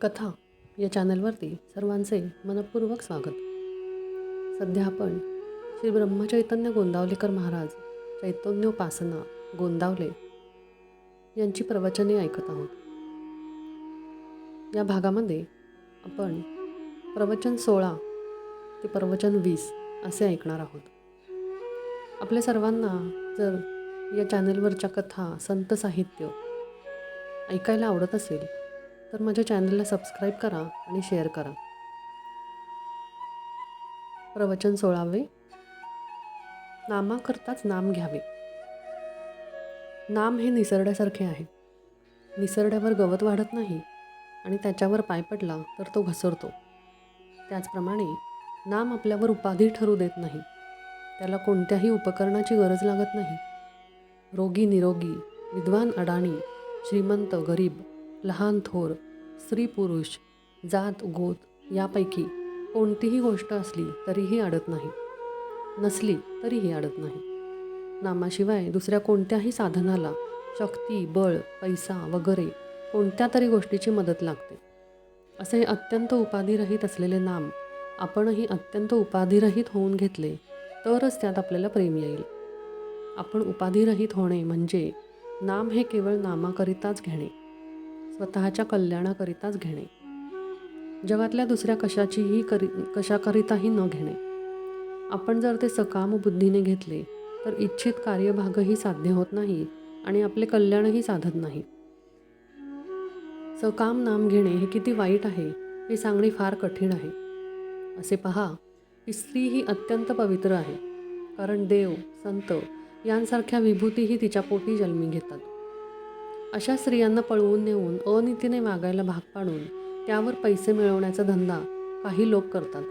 कथा या चॅनलवरती सर्वांचे मनपूर्वक स्वागत. सध्या आपण श्री ब्रह्मचैतन्य गोंदावलेकर महाराज चैतन्योपासना गोंदावले यांची प्रवचने ऐकत आहोत. या भागामध्ये आपण प्रवचन सोळा ते प्रवचन वीस असे ऐकणार आहोत. आपल्या सर्वांना जर या चॅनलवरच्या कथा संत साहित्य ऐकायला आवडत असेल तर माझ्या चॅनलला सबस्क्राईब करा आणि शेअर करा. प्रवचन सोळावे. नामाकरताच नाम घ्यावे. नाम हे निसरड्यासारखे आहे. निसरड्यावर गवत वाढत नाही आणि त्याच्यावर पाय पडला तर तो घसरतो. त्याचप्रमाणे नाम आपल्यावर उपाधी ठरू देत नाही. त्याला कोणत्याही उपकरणाची गरज लागत नाही. रोगी निरोगी विद्वान अडाणी श्रीमंत गरीब लहान थोर स्त्री पुरुष जात गोत यापैकी कोणतीही गोष्ट असली तरीही अडत नाही. नसली तरीही अडत नाही. नामाशिवाय दुसऱ्या कोणत्याही साधनाला शक्ती बळ पैसा वगैरे कोणत्या तरी गोष्टीची मदत लागते. असे अत्यंत उपाधिरहित असलेले नाम आपणही अत्यंत उपाधिरहित होऊन घेतले तरच त्यात आपल्याला प्रेम येईल. आपण उपाधिरहित होणे म्हणजे नाम हे केवळ नामाकरिताच घेणे. स्वतःच्या कल्याणाकरिताच घेणे. जगातल्या दुसऱ्या कशाचीही करी कशाकरिताही न घेणे. आपण जर ते सकाम बुद्धीने घेतले तर इच्छित कार्यभागही साध्य होत नाही आणि आपले कल्याणही साधत नाही. सकाम नाम घेणे हे किती वाईट आहे हे सांगणे फार कठीण आहे. असे पहा की स्त्री ही अत्यंत पवित्र आहे कारण देव संत यांसारख्या विभूतीही तिच्या पोटी जन्मी घेतात. अशा स्त्रियांना पळवून नेऊन अनितीने वागायला भाग पाडून त्यावर पैसे मिळवण्याचा धंदा काही लोक करतात.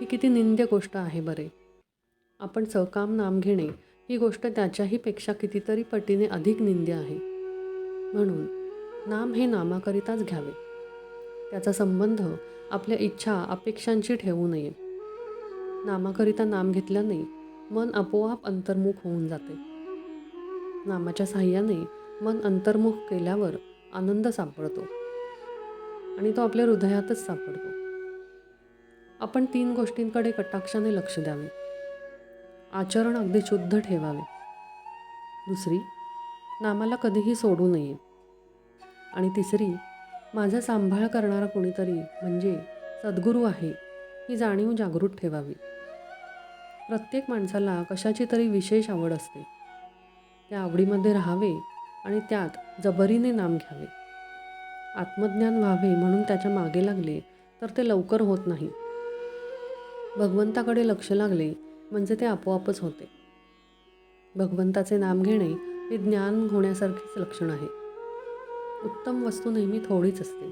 ही किती निंद्य गोष्ट आहे बरे. आपण सकाम नाम घेणे ही गोष्ट त्याच्याही पेक्षा कितीतरी पटीने अधिक निंद्य आहे. म्हणून नाम हे नामाकरिताच घ्यावे. त्याचा संबंध आपल्या इच्छा अपेक्षांशी ठेवू नये. नामाकरिता नाम घेतल्याने मन आपोआप अंतर्मुख होऊन जाते. नामाच्या साह्याने मन अंतर्मुख केल्यावर आनंद सापडतो. आणि तो आपल्या हृदयातच सापडतो. आपण तीन गोष्टींकडे कटाक्षाने लक्ष द्यावे. आचरण अगदी शुद्ध ठेवावे. दुसरी नामाला कधीही सोडू नये. आणि तिसरी माझा सांभाळ करणारा कोणीतरी म्हणजे सद्गुरू आहे ही जाणीव जागृत ठेवावी. प्रत्येक माणसाला कशाची तरी विशेष आवड असते. त्या आवडीमध्ये राहावे आणि त्यात जबरीने नाम घ्यावे. आत्मज्ञान व्हावे म्हणून त्याच्यामागे लागले तर ते लवकर होत नाही. भगवंताकडे लक्ष लागले म्हणजे ते आपोआपच होते. भगवंताचे नाम घेणे हे ज्ञान होण्यासारखेच लक्षण आहे. उत्तम वस्तू नेहमी थोडीच असते.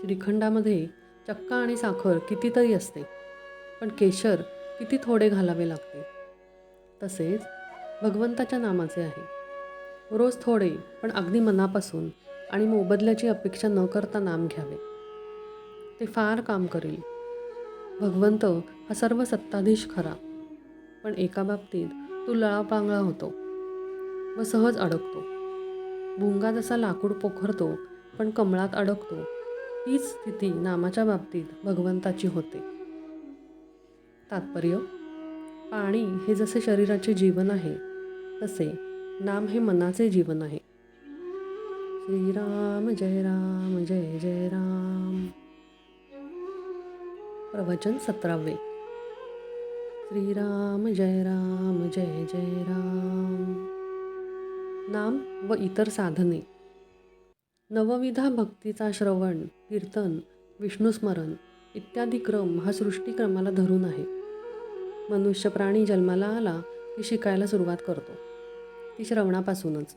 श्रीखंडामध्ये चक्का आणि साखर कितीतरी असते पण केशर किती थोडे घालावे लागते. तसेच भगवंताच्या नामाचे आहे. रोज थोडे पण अगदी मनापासून आणि मोबदल्याची अपेक्षा न करता नाम घ्यावे. ते फार काम करेल. भगवंत हा सर्व सत्ताधीश खरा पण एका बाबतीत तो लळापांगळा होतो व सहज अडकतो. भुंगा जसा लाकूड पोखरतो पण कमळात अडकतो तीच स्थिती नामाच्या बाबतीत भगवंताची होते. तात्पर्य पाणी हे जसे शरीराचे जीवन आहे तसे नाम हे मनाचे जीवन आहे. श्रीराम जय राम जय जय राम. प्रवचन सतरावे. श्रीराम जय राम जय जय राम. नाम व इतर साधने. नवविधा भक्तीचा श्रवण कीर्तन विष्णुस्मरण इत्यादी क्रम हा सृष्टीक्रमाला धरून आहे. मनुष्य प्राणी जन्माला आला की शिकायला सुरुवात करतो. ती श्रवणापासूनच.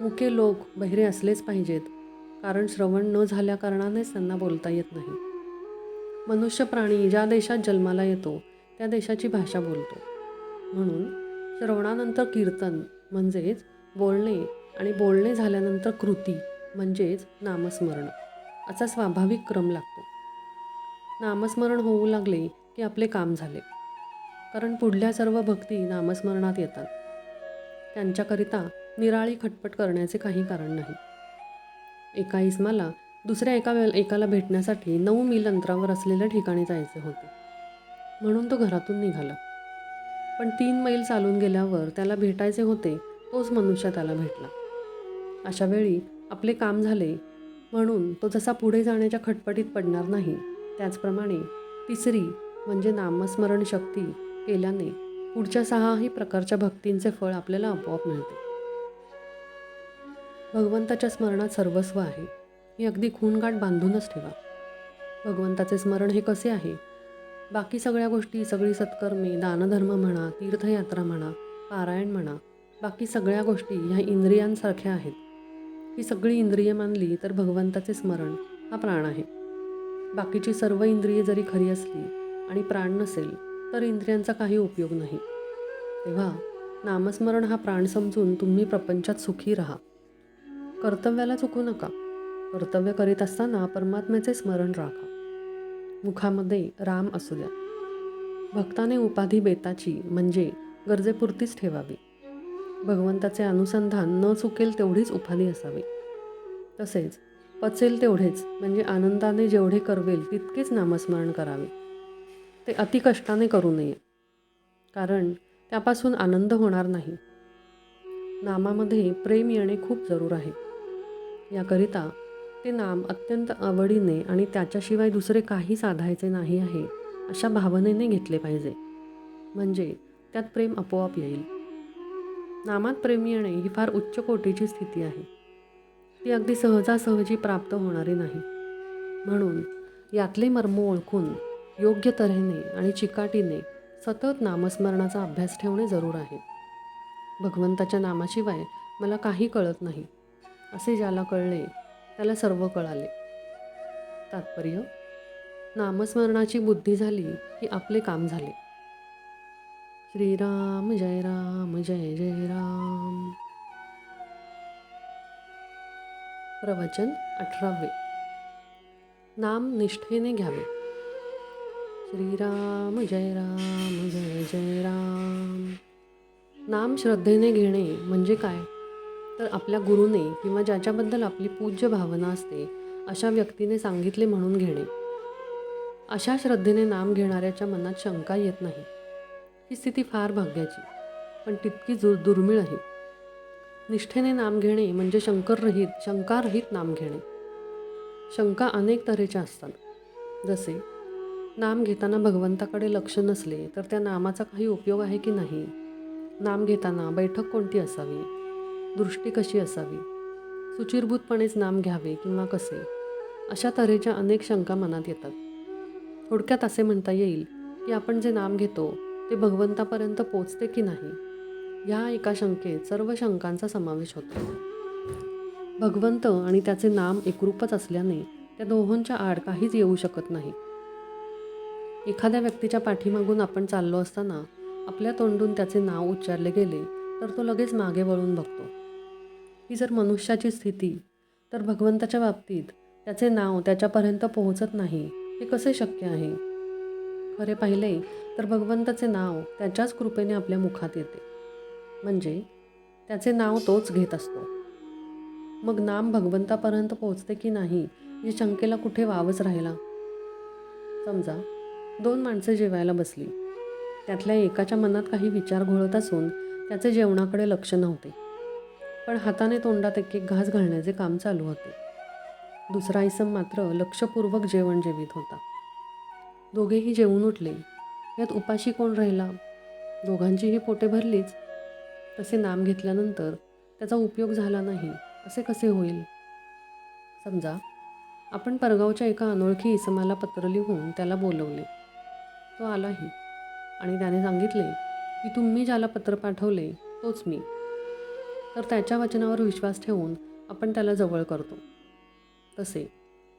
मुके लोक बहिरे असलेच पाहिजेत कारण श्रवण न झाल्या कारणानेच त्यांना बोलता येत नाही. मनुष्य प्राणी ज्या देशात जन्माला येतो त्या देशाची भाषा बोलतो. म्हणून श्रवणानंतर कीर्तन म्हणजेच बोलणे आणि बोलणे झाल्यानंतर कृती म्हणजेच नामस्मरण असा स्वाभाविक क्रम लागतो. नामस्मरण होऊ लागले की आपले काम झाले. कारण पुढल्या सर्व भक्ती नामस्मरणात येतात. त्यांच्याकरिता निराळी खटपट करण्याचे काही कारण नाही. एका इस्माला दुसऱ्या एका वेळ एकाला भेटण्यासाठी नऊ मील अंतरावर असलेल्या ठिकाणी जायचे होते. म्हणून तो घरातून निघाला. पण तीन मैल चालून गेल्यावर त्याला भेटायचे होते तोच मनुष्य त्याला भेटला. अशा वेळी आपले काम झाले म्हणून तो जसा पुढे जाण्याच्या खटपटीत पडणार नाही त्याचप्रमाणे तिसरी म्हणजे नामस्मरण शक्ती केल्याने पुढच्या सहाही प्रकारच्या भक्तींचे फळ आपल्याला आपोआप मिळते. भगवंताच्या स्मरणात सर्वस्व आहे. हे अगदी खूनगाठ बांधूनच ठेवा. भगवंताचे स्मरण हे कसे आहे? बाकी सगळ्या गोष्टी सगळी सत्कर्मे दानधर्म म्हणा तीर्थयात्रा म्हणा पारायण म्हणा बाकी सगळ्या गोष्टी ह्या इंद्रियांसारख्या आहेत. ही सगळी इंद्रिय मानली तर भगवंताचे स्मरण हा प्राण आहे. बाकीची सर्व इंद्रिये जरी खरी असली आणि प्राण नसेल तर इंद्रियांचा काही उपयोग नाही. तेव्हा नामस्मरण हा प्राण समजून तुम्ही प्रपंचात सुखी राहा. कर्तव्याला चुकू नका. कर्तव्य करीत असताना परमात्म्याचे स्मरण राखा. मुखामध्ये राम असू द्या. भक्ताने उपाधी बेताची म्हणजे गरजेपुरतीच ठेवावी. भगवंताचे अनुसंधान न चुकेल तेवढीच उपाधी असावी. तसेच पचेल तेवढेच म्हणजे आनंदाने जेवढे करवेल तितकेच नामस्मरण करावे. ते अतिकष्टाने करू नये. कारण त्यापासून आनंद होणार नाही. नामामध्ये प्रेम येणे खूप जरूर आहे. याकरिता ते नाम अत्यंत आवडीने आणि त्याच्याशिवाय दुसरे काही साधायचे नाही आहे अशा भावनेने घेतले पाहिजे. म्हणजे त्यात प्रेम आपोआप येईल. नामात प्रेम येणे ही फार उच्च कोटीची स्थिती आहे. ती अगदी सहजासहजी प्राप्त होणारी नाही. म्हणून यातले मर्म ओळखून योग्य तऱ्हेने आणि चिकाटीने सतत नामस्मरणाचा अभ्यास ठेवणे जरूर आहे. भगवंताच्या नामाशिवाय मला काही कळत नाही असे ज्याला कळले त्याला सर्व कळाले. तात्पर्य नामस्मरणाची बुद्धी झाली की आपले काम झाले. श्रीराम जय राम जय जय राम. प्रवचन अठरावे. नाम निष्ठेने घ्यावे. श्रीराम जय राम जय जय राम. नाम श्रद्धेने घेणे म्हणजे काय? तर आपल्या गुरुने किंवा ज्याच्याबद्दल आपली पूज्य भावना असते अशा व्यक्तीने सांगितले म्हणून घेणे. अशा श्रद्धेने नाम घेणाऱ्याच्या मनात शंका येत नाही. ही स्थिती फार भाग्याची पण तितकी जु दुर्मिळ आहे. निष्ठेने नाम घेणे म्हणजे शंकररहित शंकारहित नाम घेणे. शंका अनेक तऱ्हेच्या असतात. जसे नाम घेताना भगवंताकडे लक्ष नसले तर त्या नामाचा काही उपयोग आहे की नाही? नाम घेताना बैठक कोणती असावी? दृष्टी कशी असावी? सुचिरभूतपणेच नाम घ्यावे किंवा कसे? अशा तऱ्हेच्या अनेक शंका मनात येतात. थोडक्यात असे म्हणता येईल की आपण जे नाम घेतो ते भगवंतापर्यंत पोचते की नाही? ह्या एका शंकेत सर्व शंकांचा समावेश होतो. भगवंत आणि त्याचे नाम एकरूपच असल्याने त्या दोहोंच्या आड काहीच येऊ शकत नाही. एखाद्या व्यक्तीच्या पाठीमागून आपण चाललो असताना आपल्या तोंडून त्याचे नाव उच्चारले गेले तर तो लगेच मागे वळून बघतो. ही जर मनुष्याची स्थिती तर भगवंताच्या बाबतीत त्याचे नाव त्याच्यापर्यंत पोहोचत नाही हे कसे शक्य आहे? खरे पाहिले तर भगवंताचे नाव त्याच्याच कृपेने आपल्या मुखात येते. म्हणजे त्याचे नाव तोच घेत असतो. मग नाम भगवंतापर्यंत पोहोचते की नाही या शंकेला कुठे वावच राहिला? समजा दोन माणसं जेवायला बसली. त्यातल्या एकाच्या मनात काही विचार घोळत असून त्याचे जेवणाकडे लक्ष नव्हते. पण हाताने तोंडात एक एक घास घालण्याचे काम चालू होते. दुसरा इसम मात्र लक्षपूर्वक जेवण जेवित होता. दोघेही जेवून उठले. यात उपाशी कोण राहिला? दोघांचीही पोटे भरलीच. तसे नाम घेतल्यानंतर त्याचा उपयोग झाला नाही. असे कसे होईल? समजा आपण परगावच्या एका अनोळखी इसमाला पत्र लिहून त्याला बोलवले. तो आलाही. आणि त्याने सांगितले की तुम्ही ज्याला पत्र पाठवले तोच मी. तर त्याच्या वचनावर विश्वास ठेवून आपण त्याला जवळ करतो. तसे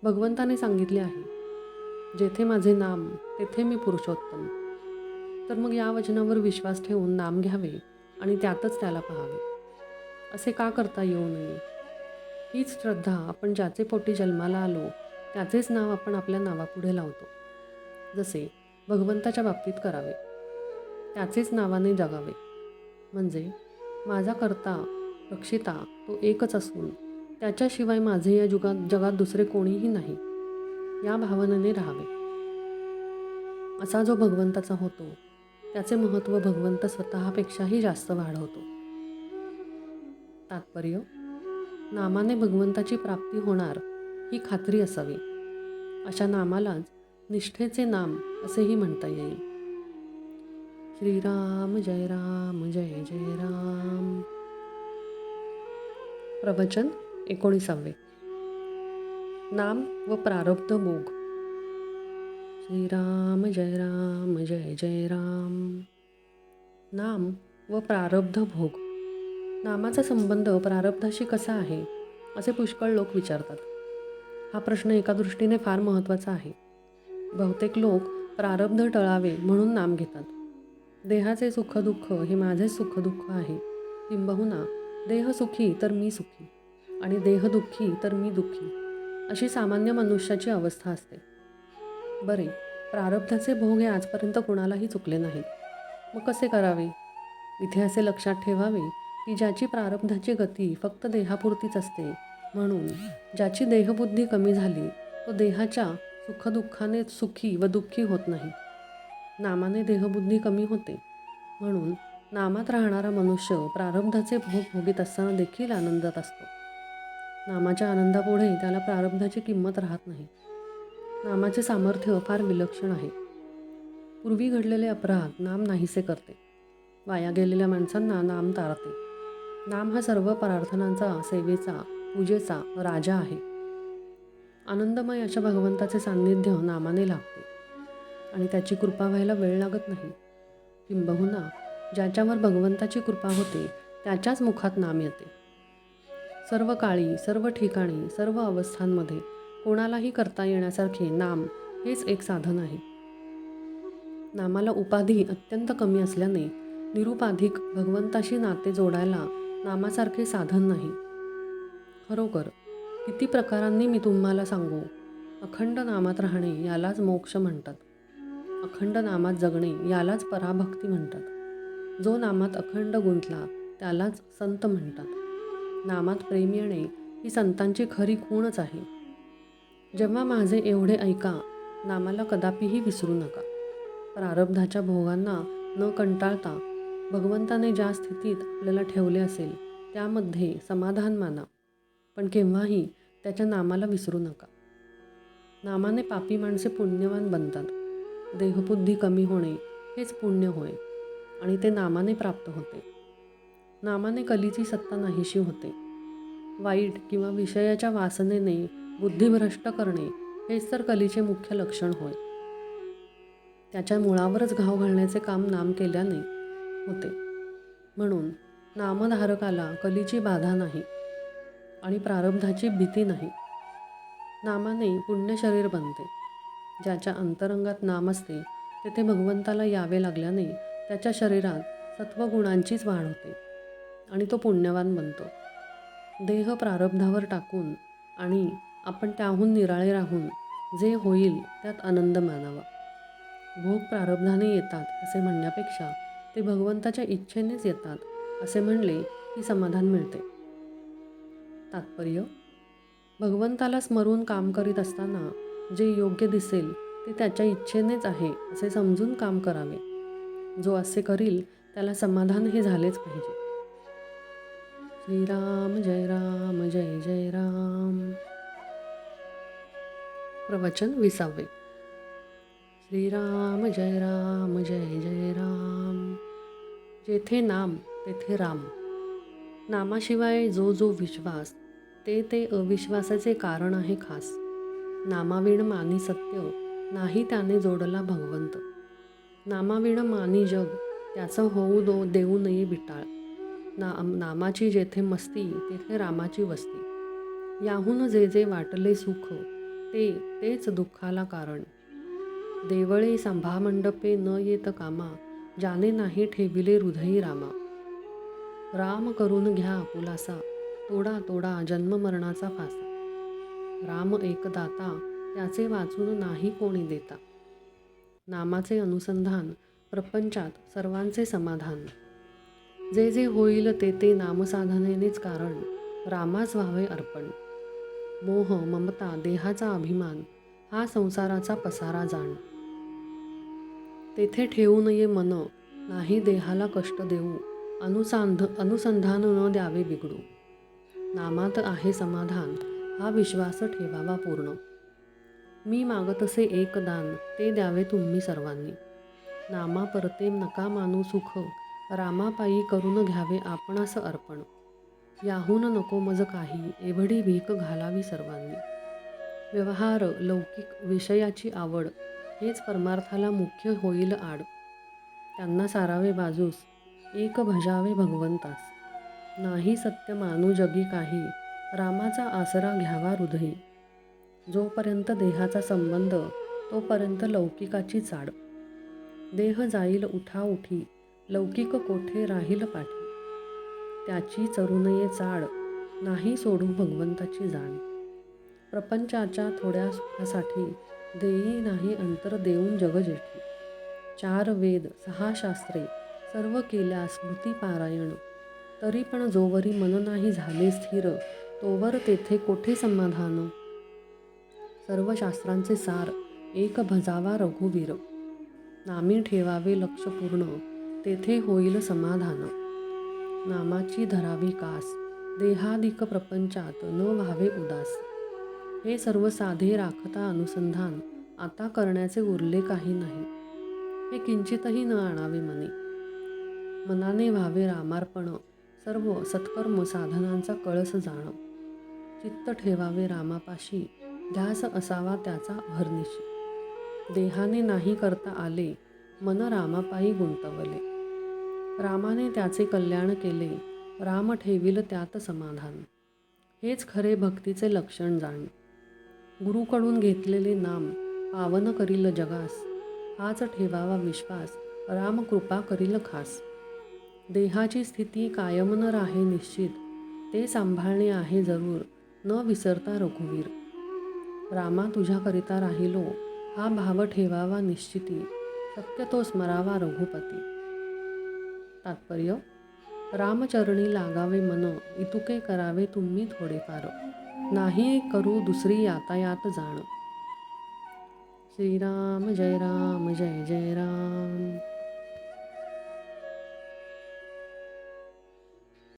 भगवंताने सांगितले आहे जेथे माझे नाम तेथे मी पुरुषोत्तम. तर मग या वचनावर विश्वास ठेवून नाम घ्यावे आणि त्यातच त्याला पाहावे. असे का करता येऊ नये? हीच श्रद्धा आपण ज्याचे पोटी जन्माला आलो त्याचेच नाव आपण आपल्या नावापुढे लावतो. जसे भगवंताच्या बाबतीत करावे. त्याचेच नावाने जगावे. म्हणजे माझा करता रक्षिता तो एकच असून त्याच्याशिवाय माझे या जुगात जगात दुसरे कोणीही नाही. या भावनेने राहावे. असा जो भगवंताचा होतो त्याचे महत्त्व भगवंत स्वतःपेक्षाही जास्त वाढवतो. तात्पर्य नामाने भगवंताची प्राप्ती होणार ही खात्री असावी. अशा नामालाच निष्ठेचे नाम असेही म्हणता येईल. श्रीराम जय राम जय जय राम. प्रवचन एकोणीसावे. नाम व प्रारब्ध भोग श्रीराम जय राम जय जय राम. नाम व प्रारब्ध भोग. नामाचा संबंध प्रारब्धाशी कसा आहे असे पुष्कळ लोक विचारतात. हा प्रश्न एका दृष्टीने फार महत्त्वाचा आहे. बहुतेक लोक प्रारब्ध टळावे म्हणून नाम घेतात. देहाचे सुखदुःख हे माझेच सुखदुःख आहे. किंबहुना देह सुखी तर मी सुखी आणि देह दुःखी तर मी दुःखी. अशी सामान्य मनुष्याची अवस्था असते. बरे प्रारब्धाचे भोग हे आजपर्यंत कुणालाही चुकले नाहीत. मग कसे करावे? इथे असे लक्षात ठेवावे की ज्याची प्रारब्धाची गती फक्त देहापुरतीच असते. म्हणून ज्याची देहबुद्धी कमी झाली तो देहाच्या सुखदुःखाने सुखी व दुःखी होत नाही. नामाने देहबुद्धी कमी होते. म्हणून नामात राहणारा मनुष्य प्रारब्धाचे भोग भोगीत असताना देखील आनंदात असतो. नामाच्या आनंदापुढे त्याला प्रारब्धाची किंमत राहत नाही. नामाचे सामर्थ्य फार विलक्षण आहे. पूर्वी घडलेले अपराध नाम नाहीसे करते. वाया गेलेल्या माणसांना नाम तारते. नाम हा सर्व प्रार्थनांचा सेवेचा पूजेचा राजा आहे. आनंदमय अशा भगवंताचे सान्निध्य नामाने लागते. आणि त्याची कृपा व्हायला वेळ लागत नाही. किंबहुना ज्याच्यावर भगवंताची कृपा होते त्याच्याच मुखात नाम येते. सर्व काळी सर्व ठिकाणी सर्व अवस्थांमध्ये कोणालाही करता येण्यासारखे नाम हेच एक साधन आहे. नामाला उपाधी अत्यंत कमी असल्याने निरुपाधिक भगवंताशी नाते जोडायला नामासारखे साधन नाही. खरोखर किती प्रकारांनी मी तुम्हाला सांगू? अखंड नामात राहणे यालाच मोक्ष म्हणतात. अखंड नामात जगणे यालाच पराभक्ती म्हणतात. जो नामात अखंड गुंतला त्यालाच संत म्हणतात. नामात प्रेम येणे ही संतांची खरी खूणच आहे. जेव्हा माझे एवढे ऐका नामाला कदापिही विसरू नका. प्रारब्धाच्या भोगांना न कंटाळता भगवंताने ज्या स्थितीत आपल्याला ठेवले असेल त्यामध्ये समाधान माना. पण केव्हाही त्याच्या नामाला विसरू नका. नामाने पापी माणसे पुण्यवान बनतात. देहबुद्धी कमी होणे हेच पुण्य होय आणि ते नामाने प्राप्त होते. नामाने कलीची सत्ता नाहीशी होते. वाईट किंवा विषयाच्या वासनेने बुद्धिभ्रष्ट करणे हेच तर कलीचे मुख्य लक्षण होय. त्याच्या मुळावरच घाव घालण्याचे काम नाम केल्याने होते. म्हणून नामधारकाला कलीची बाधा नाही. आणि प्रारब्धाची भीती नाही. नामाने पुण्य शरीर बनते. ज्याच्या अंतरंगात नाम असते तेथे भगवंताला यावे लागल्याने त्याच्या शरीरात सत्वगुणांचीच वाढ होते आणि तो पुण्यवान बनतो. देह प्रारब्धावर टाकून आणि आपण त्याहून निराळे राहून जे होईल त्यात आनंद मानावा. भोग प्रारब्धाने येतात असे म्हणण्यापेक्षा ते भगवंताच्या इच्छेनेच येतात असे म्हणले की समाधान मिळते. तात्पर्य? भगवंताला स्मरून काम करीत असताना जे योग्य दिसेल ते त्याच्या इच्छेनेच आहे असे समजून काम करावे. जो असे करील त्याला समाधान हे झालेच पाहिजे. श्रीराम जय राम जय जय राम. प्रवचन विसावे. श्रीराम जय राम जय जय राम. जेथे नाम तेथे राम. नामाशिवाय जो जो विश्वास ते ते अविश्वासाचे कारण आहे खास. नामाविण मानी सत्य नाही त्याने जोडला भगवंत. नामाविण मानी जग त्याचं होऊ दो देऊ नये बिटाळ ना नामाची जेथे मस्ती तेथे रामाची वस्ती. याहून जे जे वाटले सुख ते तेच दुःखाला कारण. देवळे संभामंडपे न येत कामा ज्याने नाही ठेविले हृदयी रामा. राम करून घ्या पुलासा तोडा तोडा जन्ममरणाचा फासा. राम एक दाता त्याचे वाचून नाही कोणी देता. नामाचे अनुसंधान प्रपंचात सर्वांचे समाधान. जे जे होईल ते ते नामसाधनेनेच कारण रामाच व्हावे अर्पण. मोह ममता देहाचा अभिमान हा संसाराचा पसारा जाण. तेथे ठेवू नये मन नाही देहाला कष्ट देऊ. अनुसांध अनुसंधान न द्यावे बिघडू. नामात आहे समाधान. हा विश्वास ठेवावा पूर्ण. मी मागतसे एक दान ते द्यावे तुम्ही सर्वांनी. नामा परते नका मानू सुख. रामापायी करून घ्यावे आपणास अर्पण. याहून नको मज काही एवढी भीक घालावी सर्वांनी. व्यवहार लौकिक विषयाची आवड हेच परमार्थाला मुख्य होईल आड. त्यांना सारावे बाजूस. एक भजावे भगवंतास. नाही सत्य मानू जगी काही रामाचा आसरा घ्यावा हृदयी. जोपर्यंत देहाचा संबंध तोपर्यंत लौकिकाची चाड. देह जाईल उठाउठी लौकिक कोठे राहील पाठी. त्याची चरुणये चाड नाही सोडू भगवंताची जाण. प्रपंचाच्या थोड्या सुखासाठी देई नाही अंतर देऊन जगजेठी. चार वेद सहा शास्त्रे सर्व केल्या स्मृतीपारायण तरी पण जोवरी मन नाही झाले स्थिर तोवर तेथे कोठे समाधान? सर्व शास्त्रांचे सार एक भजावा रघुवीर. नामी ठेवावे लक्ष पूर्ण तेथे होईल समाधान. नामाची धरावी कास देहादिक प्रपंचात न व्हावे उदास. हे सर्व साधे राखता अनुसंधान आता करण्याचे उरले काही नाही. हे किंचितही न आणावे मनी. मनाने व्हावे रामार्पण सर्व सत्कर्म साधनांचा कळस जाण. चित्त ठेवावे रामापाशी ध्यास असावा त्याचा भरनिशी देहाने नाही करता आले मन रामापायी गुंतवले. रामाने त्याचे कल्याण केले राम ठेविल त्यात समाधान. हेच खरे भक्तीचे लक्षण जाणे. गुरुकडून घेतलेले नाम पावन करील जगास. हाच ठेवावा विश्वास राम कृपा करील खास. देहाची स्थिती कायम न राहे निश्चित ते सांभाळणे आहे जरूर न विसरता रघुवीर. रामा तुझ्याकरिता राहिलो हा भाव ठेवावा निश्चिती शक्यतो स्मरावा रघुपती. तात्पर्य रामचरणी लागावे मन इतुके करावे तुम्ही थोडेफार नाही करू दुसरी यातायात जाण. श्रीराम जय राम जय जय राम.